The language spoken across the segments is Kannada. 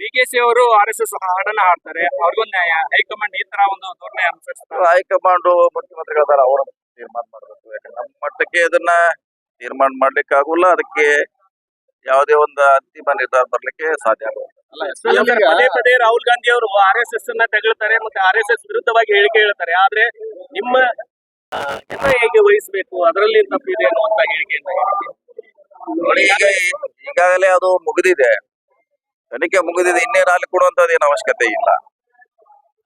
ಡಿ ಕೆ ಸಿ ಅವರು ಆರ್ ಎಸ್ ಎಸ್ ಹಾಡನ್ನ ಹಾಡ್ತಾರೆ ಅವ್ರಿಗೊಂದು ನ್ಯಾಯ. ಹೈಕಮಾಂಡ್ ಈ ತರ ಒಂದು ಧೋರಣೆ ಅನುಸರಿಸ್ತಾರೆ. ಹೈಕಮಾಂಡ್ ಮುಖ್ಯಮಂತ್ರಿಗಳದಾರ ಅವರು ತೀರ್ಮಾನ ಮಾಡಬೇಕು. ಯಾಕಂದ್ರೆ ನಮ್ಮ ಮಟ್ಟಕ್ಕೆ ಇದನ್ನ ತೀರ್ಮಾನ ಮಾಡ್ಲಿಕ್ಕೆ ಆಗುಲ್ಲ. ಅದಕ್ಕೆ ಯಾವುದೇ ಒಂದು ಅಂತಿಮ ನಿರ್ಧಾರ ಬರ್ಲಿಕ್ಕೆ ಸಾಧ್ಯ ಆಗುಲ್ಲ ಅಲ್ಲ, ಪದೇ ಪದೇ ರಾಹುಲ್ ಗಾಂಧಿ ಅವರು ಆರ್ ಎಸ್ ಎಸ್ ಅನ್ನ ತೆಗಳ್ತಾರೆ ಮತ್ತೆ ಆರ್ ಎಸ್ ಎಸ್ ವಿರುದ್ಧವಾಗಿ ಹೇಳಿಕೆ ಹೇಳ್ತಾರೆ. ಆದ್ರೆ ನಿಮ್ಮ ಹೇಗೆ ವಹಿಸಬೇಕು? ಅದರಲ್ಲಿ ತಪ್ಪಿದೆ ಅನ್ನುವಂತ ಹೇಳಿಕೆಯನ್ನ ಹೇಳಿಕೆ. ಈಗಾಗಲೇ ಅದು ಮುಗಿದಿದೆ. ತನಿಖೆ ಮುಗಿದಿದೆ ಇನ್ನೇನು ಅಲ್ಲಿ ಕೊಡುವಂತದ್ದು ಏನು ಅವಶ್ಯಕತೆ ಇಲ್ಲ.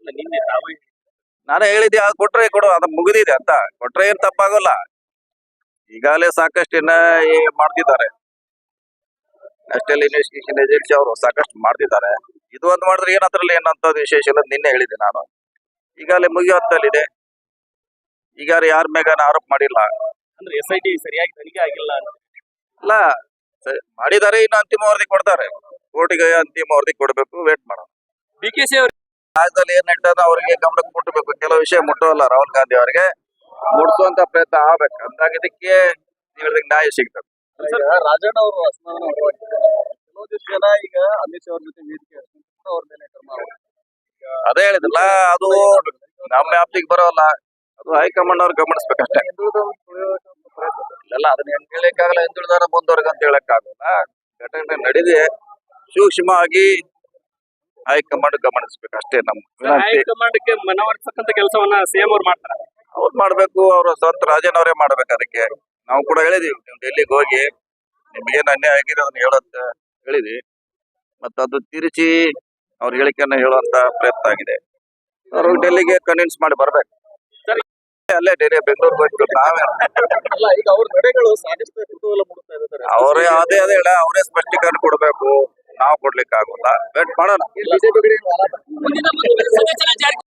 ನಾನೇ ನಿನ್ನೆ ತಾವು ನಾನು ಹೇಳಿದ್ದೆ ಅದು ಕೊಟ್ರೆ ಕೊಡು ಅದು ಮುಗಿದಿದೆ ಅಂತ. ಕೊಟ್ರೆ ಏನ್ ತಪ್ಪಾಗೋಲ್ಲ. ಈಗಾಗಲೇ ಸಾಕಷ್ಟು ಇನ್ನ ಮಾಡ್ತಿದ್ದಾರೆ. ನ್ಯಾಷನಲ್ ಇನ್ವೆಸ್ಟಿಗೇಷನ್ ಏಜೆನ್ಸಿ ಅವರು ಸಾಕಷ್ಟು ಮಾಡ್ತಿದ್ದಾರೆ. ಇದು ಒಂದು ಮಾಡಿದ್ರೆ ಏನ್ ಅದ್ರಲ್ಲಿ ಏನಂತ ವಿಶೇಷ ಇಲ್ಲ ನಿನ್ನೆ ಹೇಳಿದೆ ನಾನು. ಈಗಾಗಲೇ ಮುಗಿಯೋ ಹಂತದಲ್ಲಿದೆ ಈಗ ಯಾರ ಮೇಗ ಆರೋಪ ಮಾಡಿಲ್ಲ. ಅಂದ್ರೆ ಎಸ್ ಐ ಟಿ ಸರಿಯಾಗಿ ತನಿಖೆ ಆಗಿಲ್ಲ ಅಲ್ಲ ಮಾಡಿದ್ದಾರೆ ಇನ್ನು ಅಂತಿಮ ವರದಿ ಕೊಡ್ತಾರೆ. ಕೋರ್ಟಿಗೆ ಅಂತಿಮ ವರದಿ ಕೊಡಬೇಕು ವೇಟ್ ಮಾಡೋಣ. ಡಿ ಕೆ ಸಿ ಅವರು ರಾಜ್ಯದಲ್ಲಿ ಏನ್ ನಡೀತದ ಅವರಿಗೆ ಗಮನಕ್ಕೆ ಮುಟ್ಟಬೇಕು ಕೆಲವು ವಿಷಯ ಮುಟ್ಟೋಲ್ಲ ರಾಹುಲ್ ಗಾಂಧಿ ಅವರಿಗೆ. ಮುಟ್ಸುವಂತ ಪ್ರಯತ್ನ ಆಗ್ಬೇಕು ಅಂದಾಗ ಇದಕ್ಕೆ ಹೇಳಿದಾಗ ನ್ಯಾಯ ಸಿಗ್ತದೆ. ರಾಜಣ್ಣ ಅವರು. ಕೆಲವೊಂದಿಷ್ಟು ಜನ ಈಗ ಅಮಿತ್ ಶಾ ಅವ್ರ ಜೊತೆ ವೇದಿಕೆ ಅವ್ರ ಮೇಲೆ ಕ್ರಮ ಅದೇ ಹೇಳಿದಲ್ಲ ಅದು ನಮ್ಮ ವ್ಯಾಪ್ತಿಗೆ ಬರೋಲ್ಲ. ಅದು ಹೈಕಮಾಂಡ್ ಅವ್ರು ಗಮನಿಸ್ಬೇಕಷ್ಟೇ. ಇಲ್ಲ ಅದನ್ನ ಹೆಂಗ್ ಹೇಳಕ್ಕಾಗಲ್ಲ ಹಿಂದುಳಿದಾರ ಮುಂದುವರೆಗ ಅಂತ ಹೇಳಕ್ಕಾಗಲ್ಲ. ಘಟನೆ ನಡೆದಿದೆ ಸೂಕ್ಷ್ಮವಾಗಿ ಹೈಕಮಾಂಡ್ ಗಮನಿಸಬೇಕು ಅಷ್ಟೇ ನಮ್ಮ ವಿನಂತಿ. ಹೈಕಮಾಂಡ್ಗೆ ಮನವೊಲಿಸಕ್ಕಂತ ಕೆಲಸವನ್ನ ಸಿಎಂ ಅವ್ರು ಮಾಡ್ತಾರೆ. ಅವ್ರು ಮಾಡ್ಬೇಕು ಅವ್ರ ಸ್ವಂತ ರಾಜನವರೇ ಮಾಡ್ಬೇಕು ಅದಕ್ಕೆ. ನಾವು ಕೂಡ ಹೇಳಿದೀವಿ ನೀವು ಡೆಲ್ಲಿಗೆ ಹೋಗಿ ನಿಮ್ಗೇನ್ ಅನ್ಯಾಯ ಆಗಿದೆ ಅದನ್ನ ಹೇಳಂತ ಹೇಳಿದ್ವಿ. ಮತ್ತ ಅದು ತಿರುಚಿ ಅವ್ರ ಹೇಳಿಕೆಯನ್ನ ಹೇಳುವಂತ ಪ್ರಯತ್ನ ಆಗಿದೆ. ಅವ್ರು ಡೆಲ್ಲಿಗೆ ಕನ್ವಿನ್ಸ್ ಮಾಡಿ ಬರ್ಬೇಕು. ಸರಿ. ಅಲ್ಲೇ ಡೆಲ್ಲಿ ಬೆಂಗಳೂರು ಹೋಗ್ಬಿಟ್ಟು ನಾವೇ. ಅವರೇ ಅದೇ ಅದೇ ಹೇಳ ಅವರೇ ಸ್ಪಷ್ಟೀಕರಣ ಕೊಡ್ಬೇಕು. ನಾವು ಕೊಡ್ಲಿಕ್ಕೆ ಆಗುತ್ತಾ ವೇಟ್ ಮಾಡೋಣ